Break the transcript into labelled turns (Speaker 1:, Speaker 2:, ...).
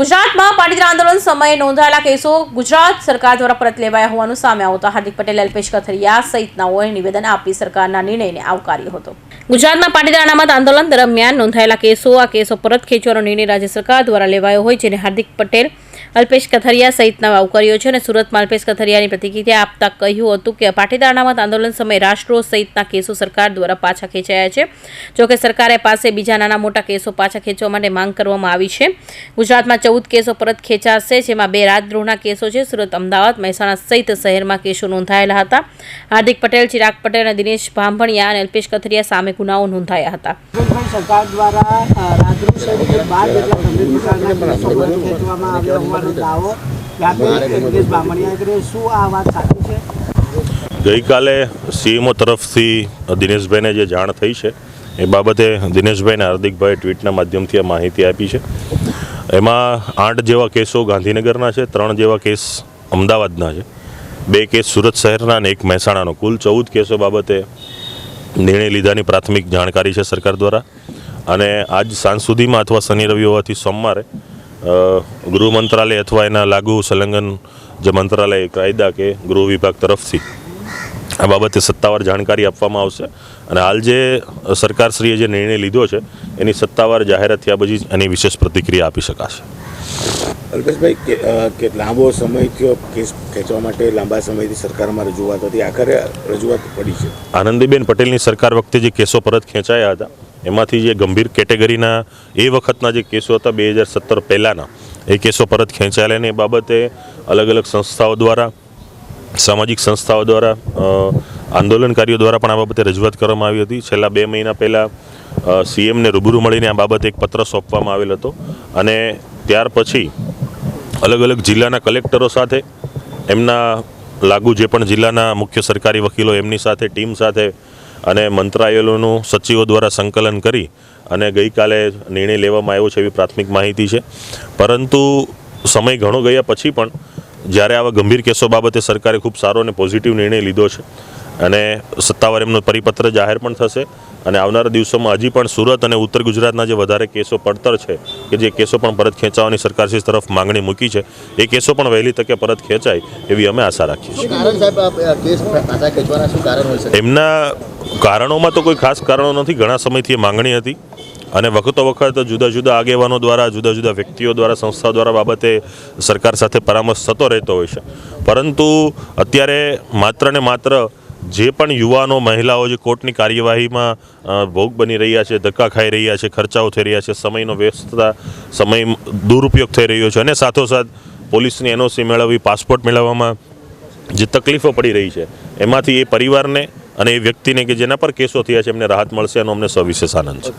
Speaker 1: ગુજરાતમાં પાટીદાર આંદોલન સમયે નોંધાયેલા કેસો ગુજરાત સરકાર દ્વારા પરત લેવાયા હોવાનું સામે આવતા હાર્દિક પટેલ અલ્પેશ કથરિયા સહિતનાઓએ નિવેદન આપી સરકારના નિર્ણયને આવકાર્યો હતો. ગુજરાતમાં પાટીદાર અનામત આંદોલન દરમિયાન નોંધાયેલા કેસો, આ કેસો પરત ખેંચવાનો નિર્ણય રાજ્ય સરકાર દ્વારા લેવાયો હોય, જેને હાર્દિક પટેલ અલ્પેશ કથરિયા સહિતના આવકાર્યો છે અને સુરતમાં અલ્પેશ કથરિયાની પ્રતિક્રિયા આપતા કહ્યું હતું કે પાટીદાર અનામત આંદોલન સમયે રાષ્ટ્રો સહિતના કેસો સરકાર દ્વારા પાછા ખેંચાયા છે. જોકે સરકારે પાસે બીજા નાના મોટા કેસો પાછા ખેંચવા માટે માંગ કરવામાં આવી છે. ગુજરાતમાં ચૌદ કેસો પરત ખેંચાશે, જેમાં બે રાજદ્રોહના કેસો છે. સુરત, અમદાવાદ, મહેસાણા સહિત શહેરમાં કેસો નોંધાયેલા હતા. હાર્દિક પટેલ, ચિરાગ પટેલ અને દિનેશ ભાંભણિયા અને અલ્પેશ કથરિયા સામે ગુનાઓ નોંધાયા હતા.
Speaker 2: સરકાર દ્વારા રાજદ્રોહ સહિત બાર જેટલા ગંભીર પ્રકારના કેસો ખેંચવામાં આવ્યા
Speaker 3: ગઈકાલે સીએમઓ તરફથી દિનેશભાઈને જે જાણ થઈ છે એ બાબતે દિનેશભાઈને હાર્દિકભાઈ ટ્વીટના માધ્યમથી આ માહિતી આપી છે. એમાં આઠ જેવા કેસો ગાંધીનગરના છે ત્રણ જેવા કેસ અમદાવાદના છે. બે કેસ સુરત શહેરના અને એક મહેસાણાનો. કુલ ચૌદ કેસો બાબતે નિર્ણય લીધાની પ્રાથમિક જાણકારી છે સરકાર દ્વારા. અને આજ સાંજ સુધીમાં અથવા શનિ રવિ હોવાથી સોમવારે ગૃહ મંત્રાલય અથવા એના લાગુ સંલગ્ન જે મંત્રાલય કાયદા કે ગૃહ વિભાગ તરફથી આ બાબતે સત્તાવાર જાણકારી આપવામાં આવશે. અને હાલ જે સરકારશ્રીએ જે નિર્ણય લીધો છે એની સત્તાવાર જાહેરાત થયા પછી એની વિશેષ પ્રતિક્રિયા આપી શકાશે.
Speaker 4: અલ્પેશભાઈ કે લાંબો સમય થયો કેસ ખેંચવા માટે લાંબા સમયથી સરકારમાં રજૂઆત હતી આખરે રજૂઆત પડી છે.
Speaker 3: આનંદીબેન પટેલની સરકાર વખતે જે કેસો પરત ખેંચાયા હતા એમાંથી જે ગંભીર કેટેગરીના એ વખતના જે કેસો હતા બે હજાર સત્તર પહેલાંના, એ કેસો પરત ખેંચાયેલા એ બાબતે અલગ અલગ સંસ્થાઓ દ્વારા, સામાજિક સંસ્થાઓ દ્વારા આંદોલનકારીઓ દ્વારા પણ આ બાબતે રજૂઆત કરવામાં આવી હતી. છેલ્લા બે મહિના પહેલાં સીએમને રૂબરૂ મળીને આ બાબતે એક પત્ર સોંપવામાં આવેલ હતો અને ત્યાર પછી અલગ અલગ જિલ્લાના કલેક્ટરો સાથે, એમના લાગુ જે પણ જિલ્લાના મુખ્ય સરકારી વકીલો એમની સાથે, ટીમ સાથે અને મંત્રાલયોનું સચિવો દ્વારા સંકલન કરી અને ગઈકાલે નિર્ણય લેવામાં આવ્યો છે એવી પ્રાથમિક માહિતી છે. પરંતુ સમય ઘણો ગયા પછી પણ જ્યારે આવા ગંભીર કેસો બાબતે સરકારે ખૂબ સારો અને પોઝિટિવ નિર્ણય લીધો છે અને સત્તાવાર એમનો પરિપત્ર જાહેર પણ થશે. અને આવનારા દિવસોમાં હજી પણ સુરત અને ઉત્તર ગુજરાતના જે વધારે કેસો પડતર છે કે જે કેસો પણ પરત ખેંચાવાની સરકારશ્રી તરફ માંગણી મૂકી છે એ કેસો પણ વહેલી તકે પરત ખેંચાય એવી અમે આશા રાખીએ છીએ. એમના કારણોમાં તો કોઈ ખાસ કારણો નથી ઘણા સમયથી એ માંગણી હતી. અને વખતો વખત જુદા જુદા આગેવાનો દ્વારા જુદા જુદા વ્યક્તિઓ દ્વારા સંસ્થાઓ દ્વારા બાબતે સરકાર સાથે પરામર્શ થતો રહેતો હોય છે. પરંતુ અત્યારે માત્ર ને માત્ર જે પણ યુવાનો, મહિલાઓ જે કોર્ટની કાર્યવાહીમાં ભોગ બની રહ્યા છે, ધક્કા ખાઈ રહ્યા છે, ખર્ચાઓ થઈ રહ્યા છે, સમયનો વ્યસ્તતા, સમય દુરુપયોગ થઈ રહ્યો છે અને સાથોસાથ પોલીસની એનઓસી મેળવવી, પાસપોર્ટ મેળવવામાં જે તકલીફો પડી રહી છે, એમાંથી એ પરિવારને અને એ વ્યક્તિને કે જેના પર કેસો થયા છે, એમને રાહત મળશે એનો અમને સવિશેષ આનંદ છે.